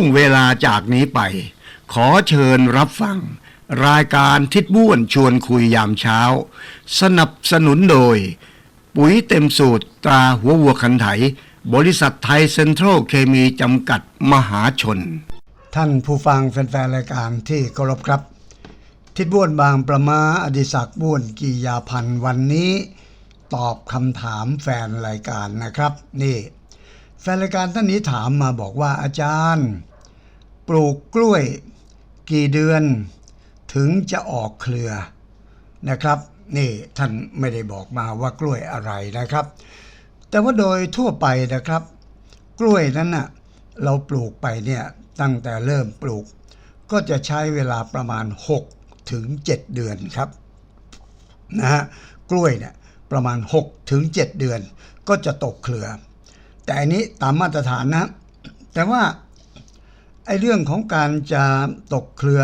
วงเวลาจากนี้ไป ขอเชิญรับฟัง รายการทิดบ้วนชวนคุยยามเช้า สนับสนุนโดย ปุ๋ยเต็มสูตรตราหัววัวคันไถ บริษัทไทยเซ็นทรัลเคมีจำกัดมหาชน ท่านผู้ฟังแฟนๆรายการที่เคารพครับ ทิดบ้วนบางประมาอดิศักดิ์บ้วนกียาพันธ์วันนี้ ตอบคำถามแฟนรายการนะครับ นี่แฟนรายการท่านนี้ถามมาบอกว่าอาจารย์ ปลูกกล้วย กี่เดือน ถึงจะออกเครือนะครับ นี่ท่านไม่ได้บอกมาว่ากล้วยอะไรนะครับ แต่ว่าโดยทั่วไปนะครับ กล้วยนั้นน่ะเราปลูกไปเนี่ยตั้งแต่เริ่มปลูก ก็จะใช้เวลาประมาณ 6 ถึง 7 เดือนครับนะฮะกล้วยเนี่ยประมาณ 6 ถึง 7 เดือน ก็จะตกเครือ แต่อันนี้ตามมาตรฐานนะ แต่ว่า อ้เรื่องของการจะตกเครือ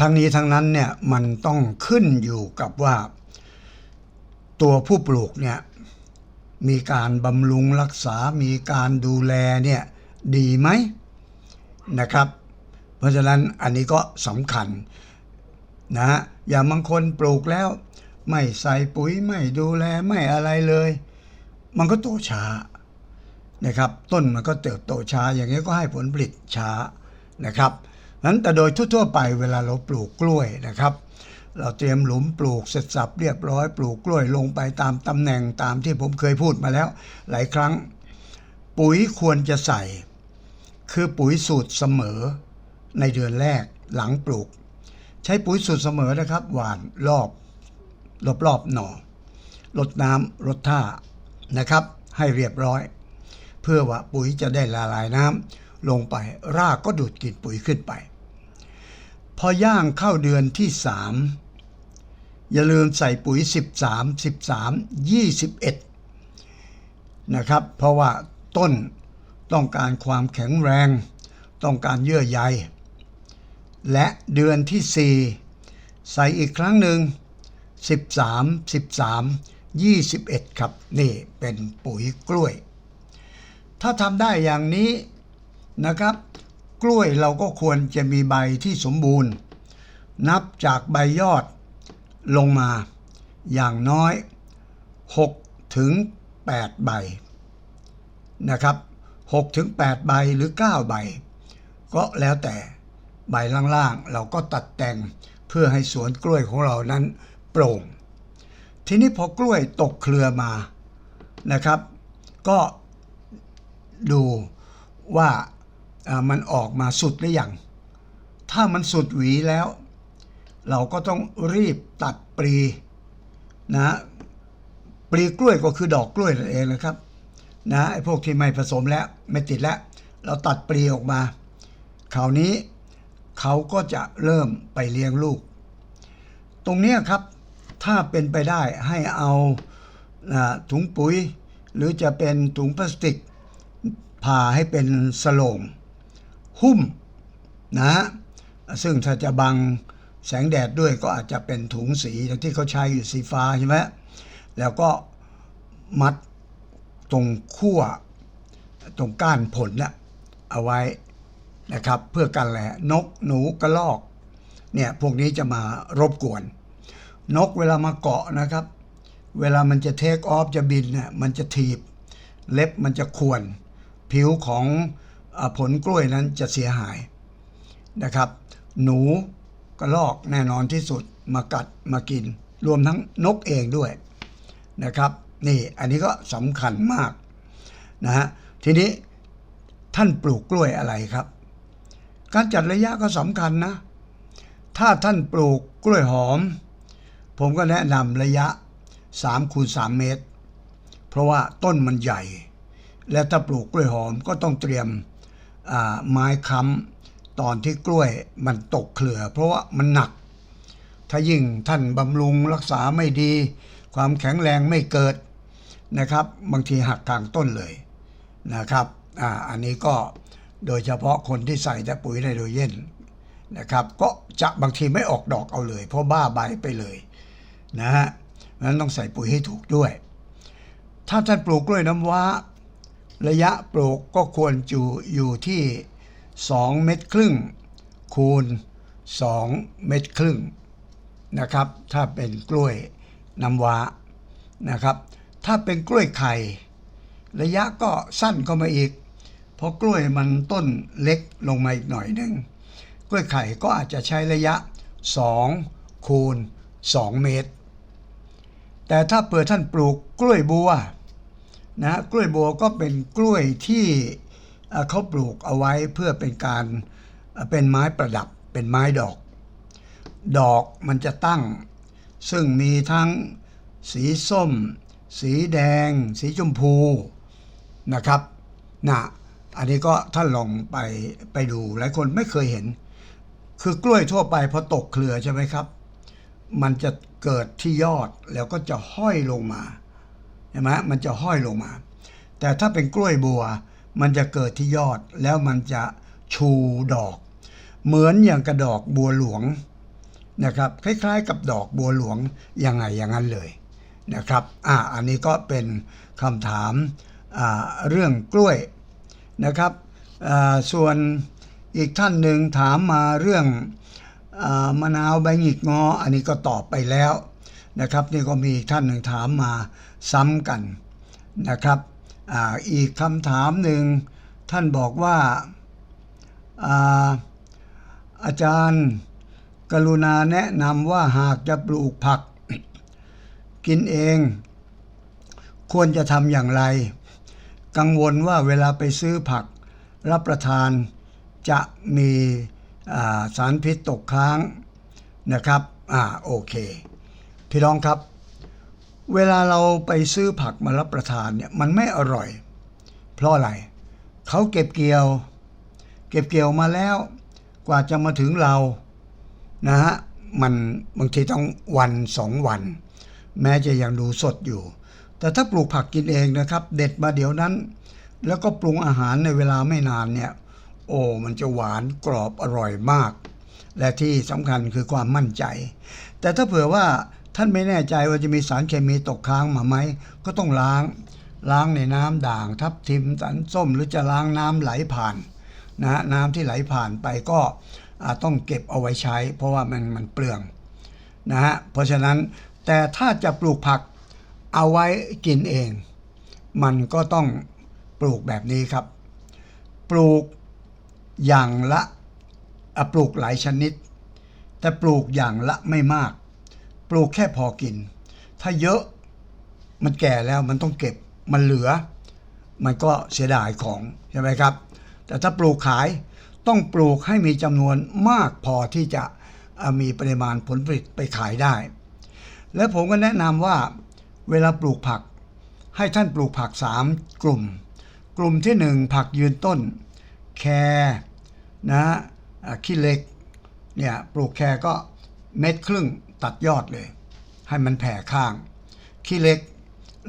ทั้งนี้ทั้งนั้นเนี่ยมันต้องขึ้นอยู่กับว่า ตัวผู้ปลูกเนี่ยมีการบำรุงรักษา มีการดูแลเนี่ยดีไหมนะครับ เพราะฉะนั้นอันนี้ก็สำคัญนะฮะอย่างบางคนปลูกแล้ว ไม่ใส่ปุ๋ยไม่ดูแลไม่อะไรเลย มันก็โตช้า นะครับ ต้นมันก็เติบโตช้า อย่างนี้ก็ให้ผลผลิตช้านะครับนั้นแต่โดยทั่วๆไปเวลาเราปลูกกล้วยนะครับ เราเตรียมหลุมปลูกเสร็จสับเรียบร้อยปลูกกล้วยลงไปตามตำแหน่งตามที่ผมเคยพูดมาแล้ว หลายครั้ง ปุ๋ยควรจะใส่ คือปุ๋ยสูตรเสมอในเดือนแรกหลังปลูก ใช้ปุ๋ยสูตรเสมอนะครับ หวานรอบรอบรอบหน่อลดน้ำลดท่านะครับ ให้เรียบร้อย พื่อว่าปุ๋ยจะได้ละลายน้ำลงไปรากก็ดูดกลิ่นปุ๋ยขึ้นไป พอย่างเข้าเดือนที่สามอย่าลืมใส่ปุ๋ย 13 13 21 นะครับ เพราะว่าต้นต้องการความแข็งแรง ต้องการเยื่อใย และเดือนที่ 4 ใส่อีกครั้งหนึ่ง 13 13 21 ครับ นี่เป็นปุ๋ยกล้วย ถ้าทำได้อย่างนี้นะครับ กล้วยเราก็ควรจะมีใบที่สมบูรณ์ นับจากใบยอดลงมาอย่างน้อย6ถึง8ใบนะครับ6ถึง8ใบหรือ 9 ใบ ก็แล้วแต่ใบล่างๆ เราก็ตัดแต่งเพื่อให้สวนกล้วยของเรานั้นโปร่ง ทีนี้พอกล้วยตกเครือมานะครับ ก็ ดูว่ามันออกมาสุดหรือยัง ถ้ามันสุดหวีแล้ว เราก็ต้องรีบตัดปลีนะปลีกล้วยก็คือดอกกล้วยนั่นเองนะครับนะไอ้พวกที่ไม่ผสมแล้วไม่ติดแล้ว เราตัดปลีออกมาคราวนี้เขาก็จะเริ่มไปเลี้ยงลูก ตรงนี้ครับถ้าเป็นไปได้ให้เอาอ่าถุงปุ๋ย หรือจะเป็นถุงพลาสติก ผ่าให้เป็นสโลงหุ้มนะซึ่งถ้าจะบังแสงแดดด้วยก็อาจจะเป็นถุงสีที่เขาใช้อยู่สีฟ้าใช่ไหมแล้วก็มัดตรงขั้วตรงก้านผลเนี่ยเอาไว้นะครับเพื่อกันแหละนกหนูกระรอกเนี่ยพวกนี้จะมารบกวน นกเวลามาเกาะนะครับ เวลามันจะเทคออฟจะบินเนี่ยมันจะถีบ เล็บมันจะขวน ผิวของอผลกล้วยนั้นจะเสียหายนะครับ หนูกระรอกแน่นอนที่สุดมากัดมากิน รวมทั้งนกเองด้วยนะครับ นี่อันนี้ก็สำคัญมากนะฮะทีนี้ท่านปลูกกล้วยอะไรครับ การจัดระยะก็สำคัญนะ ถ้าท่านปลูกกล้วยหอม ผมก็แนะนำระยะ3คูณ3เมตร เพราะว่าต้นมันใหญ่ และถ้าปลูกกล้วยหอมก็ต้องเตรียมไม้ค้ำตอนที่กล้วยมันตกเครือ เพราะว่ามันหนัก ถ้ายิ่งท่านบำรุงรักษาไม่ดี ความแข็งแรงไม่เกิดนะครับ บางทีหักกลางต้นเลยนะครับออันนี้ก็โดยเฉพาะคนที่ใส่แต่ปุ๋ยไนโตรเจนนะครับ ก็จะบางทีไม่ออกดอกเอาเลย เพราะบ้าใบไปเลยนะฮะนั้นต้องใส่ปุ๋ยให้ถูกด้วย ถ้าท่านปลูกกล้วยน้ำว้า ระยะปลูกก็ควรอยู่อยู่ที่ 2 เม็ดครึ่ง คูณ 2 เม็ดครึ่งนะครับ ถ้าเป็นกล้วยน้ำว้านะครับ ถ้าเป็นกล้วยไข่ ระยะก็สั้นเข้ามาอีก เพราะกล้วยมันต้นเล็กลงมาอีกหน่อยหนึ่งกล้วยไข่ก็อาจจะใช้ระยะ 2 คูณ 2 เมตร แต่ถ้าเปิดท่านปลูกกล้วยบัว นะกล้วยบัวก็เป็นกล้วยที่เขาปลูกเอาไว้เพื่อเป็นการเอ่อเป็นไม้ประดับเป็นไม้ดอก ดอกมันจะตั้ง ซึ่งมีทั้งสีส้ม สีแดง สีชมพูนะครับนะอันนี้ก็ท่านลองไปไปดูหลายคนไม่เคยเห็น คือกล้วยทั่วไปพอตกเครือใช่ไหมครับ มันจะเกิดที่ยอดแล้วก็จะห้อยลงมา เห็นไหมมันจะห้อยลงมา แต่ถ้าเป็นกล้วยบัว มันจะเกิดที่ยอดแล้วมันจะชูดอก เหมือนอย่างกระดอกบัวหลวงนะครับคล้ายๆ กับดอกบัวหลวงยังไงอย่างนั้นเลยนะครับอ่าอันนี้ก็เป็นคำถามาเรื่องกล้วยนะครับส่วนอีกท่านหนึ่งถามมาเรื่องอมะนาวใบหงิกงอ อันนี้ก็ตอบไปแล้ว นะครับ นี่ก็มีท่านหนึ่งถามมาซ้ำกันนะครับออีกคำถามหนึ่งท่านบอกว่าอาอาจารย์กรุณาแนะนำว่าหากจะปลูกผัก กินเอง ควรจะทำอย่างไร กังวลว่าเวลาไปซื้อผัก รับประทานจะมีาสารพิษตกค้างนะครับ อ่า โอเค พี่น้องครับ เวลาเราไปซื้อผักมารับประทานเนี่ยมันไม่อร่อย เพราะอะไรเขาเก็บเกี่ยว เก็บเกี่ยวมาแล้ว กว่าจะมาถึงเรานะฮะมันบางทีต้องวันสองวัน แม้จะยังดูสดอยู่ แต่ถ้าปลูกผักกินเองนะครับ เด็ดมาเดี๋ยวนั้น แล้วก็ปรุงอาหารในเวลาไม่นานเนี่ยโอ้มันจะหวานกรอบอร่อยมาก และที่สำคัญคือความมั่นใจ แต่ถ้าเผื่อว่า ท่านไม่แน่ใจว่าจะมีสารเคมีตกค้างมาไหม ก็ต้องล้าง ล้างในน้ำด่าง ทับทิมสันส้ม หรือจะล้างน้ำไหลผ่านนะน้ำที่ไหลผ่านไปก็อ่าต้องเก็บเอาไว้ใช้ เพราะว่ามันมันเปลืองนะฮะเพราะฉะนั้นแต่ถ้าจะปลูกผักเอาไว้กินเอง มันก็ต้องปลูกแบบนี้ครับ ปลูกอย่างละปลูกหลายชนิด แต่ปลูกอย่างละไม่มาก ปลูกแค่พอกิน ถ้าเยอะมันแก่แล้วมันต้องเก็บมันเหลือ มันก็เสียดายของใช่ไหมครับ แต่ถ้าปลูกขายต้องปลูกให้มีจำนวนมากพอที่จะมีปริมาณผลผลิตไปขายได้ และผมก็แนะนำว่าเวลาปลูกผัก ให้ท่านปลูกผัก 3 กลุ่ม กลุ่มที่ 1 ผักยืนต้น แครนะขี้เล็กเนี่ยปลูกแครก็เม็ดครึ่ง ตัดยอดเลย ให้มันแผ่ข้าง ขี้เล็ก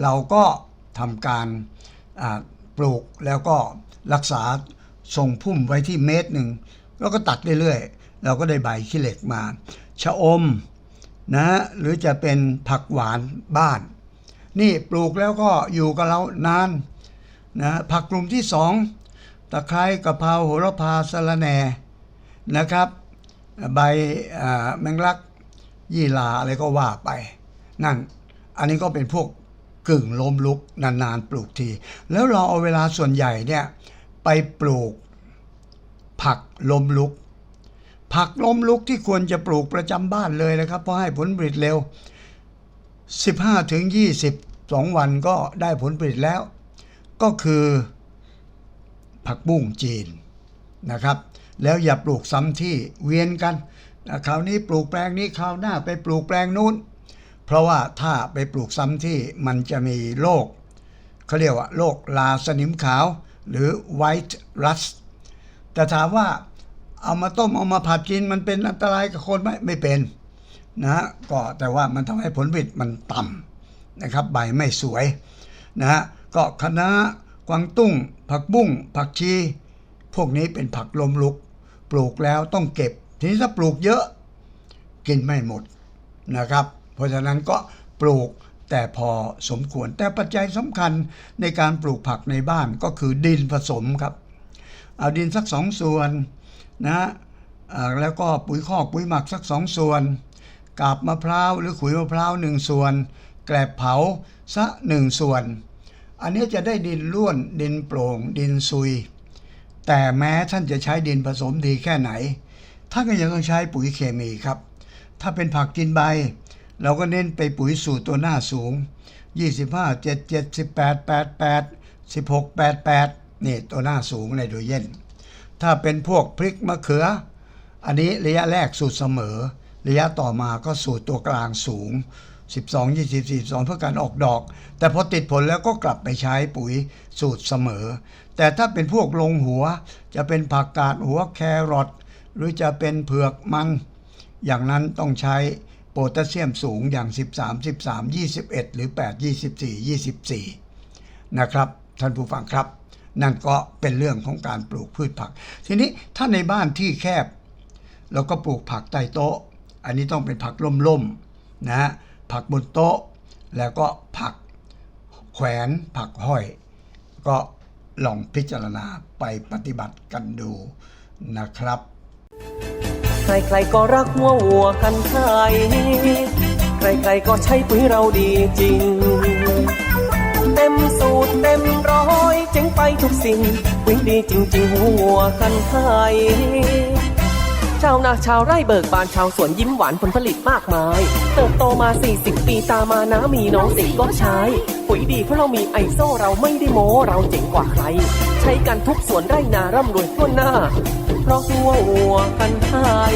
เราก็ทำการปลูกแล้วก็รักษาส่งพุ่มไว้ที่เมตรหนึ่งแล้วก็ตัดเรื่อยๆ เราก็ได้ใบขี้เหล็กมา ชะอมนะหรือจะเป็นผักหวานบ้าน นี่ปลูกแล้วก็อยู่กับเรานานนะผักกลุ่มที่สองตะไคร้กะเพราโหระพาสะระแหน่นะครับ ใบแมงลัก ยี่ลาอะไรก็ว่าไป นั่น อันนี้ก็เป็นพวกกึ่งล้มลุกนานๆปลูกที แล้วเราเอาเวลาส่วนใหญ่เนี่ยไปปลูกผักล้มลุก ผักล้มลุกที่ควรจะปลูกประจำบ้านเลยนะครับ เพราะให้ผลผลิตเร็ว 15ถึง22วันก็ได้ผลผลิตแล้ว ก็คือผักบุ้งจีนนะครับ แล้วอย่าปลูกซ้ำที่เวียนกัน คราวนี้ปลูกแปลงนี้คราวหน้าไปปลูกแปลงนู้น เพราะว่าถ้าไปปลูกซ้ำที่มันจะมีโรคเขาเรียกว่าโรคลาสนิมขาว หรือ white rust แต่ถามว่าเอามาต้มเอามาผัดกินมันเป็นอันตรายกับคนไหมไม่เป็นนะก็แต่ว่ามันทำให้ผลผลิตมันต่ำนะครับใบไม่สวยนะฮะก็คะน้ากวางตุ้ง ผักบุ้ง ผักชี พวกนี้เป็นผักลมลุก ปลูกแล้วต้องเก็บ ทีนี้ถ้าปลูกเยอะกินไม่หมดนะครับ เพราะฉะนั้นก็ปลูกแต่พอสมควร แต่ปัจจัยสำคัญในการปลูกผักในบ้านก็คือดินผสมครับ เอาดินสักสองส่วนนะแล้วก็ปุ๋ยคอกปุ๋ยหมักสักสองส่วนกาบมะพร้าวหรือขุยมะพร้าวหนึ่งส่วน แกลบเผาสักหนึ่งส่วน อันนี้จะได้ดินร่วนดินโปร่งดินซุย แต่แม้ท่านจะใช้ดินผสมดีแค่ไหน ท่านก็ยังต้องใช้ปุ๋ยเคมีครับ ถ้าเป็นผักกินใบ เราก็เน้นไปปุ๋ยสูตรตัวหน้าสูง 25 7 7 18 88 16 88 นี่ตัวหน้าสูงในโดยเย็น ถ้าเป็นพวกพริกมะเขือ อันนี้ระยะแรกสูตรเสมอ ระยะต่อมาก็สูตรตัวกลางสูง 12 20 42เพื่อการออกดอก แต่พอติดผลแล้วก็กลับไปใช้ปุ๋ยสูตรเสมอ แต่ถ้าเป็นพวกลงหัวจะเป็นผักกาดหัวแครอท หรือจะเป็นเผือกมันอย่างนั้นต้องใช้โพแทสเซียมสูงอย่าง 13 13 21 หรือ 8 24 24 นะครับ ท่านผู้ฟังครับ นั่นก็เป็นเรื่องของการปลูกพืชผัก ทีนี้ถ้าในบ้านที่แคบ เราก็ปลูกผักใต้โต๊ะ อันนี้ต้องเป็นผักล่มๆนะผักบนโต๊ะ แล้วก็ผักแขวนผักห้อย ก็ลองพิจารณาไปปฏิบัติกันดูนะครับ ใครๆก็รักหัววัวกันไทยใครๆก็ใช้ปุ๋ยเราดีจริง เต็มสูตรเต็มร้อยเจ๋งไปทุกสิ่ง ปุ๋ยดีจริงๆหัววัวกันไทย ชาวนาชาวไร่เบิกบานชาวสวนยิ้มหวานผลผลิตมากมาย เติบโตมา 40 ปีตามานามีน้องสิก็ใช้ ปุ๋ยดีเพราะเรามีไอโซเราไม่ได้โม้เราเจ๋งกว่าใคร ใช้กันทุกสวนไร่นาร่ำรวยทั่วหน้า เพราะหัวหัวกันไทย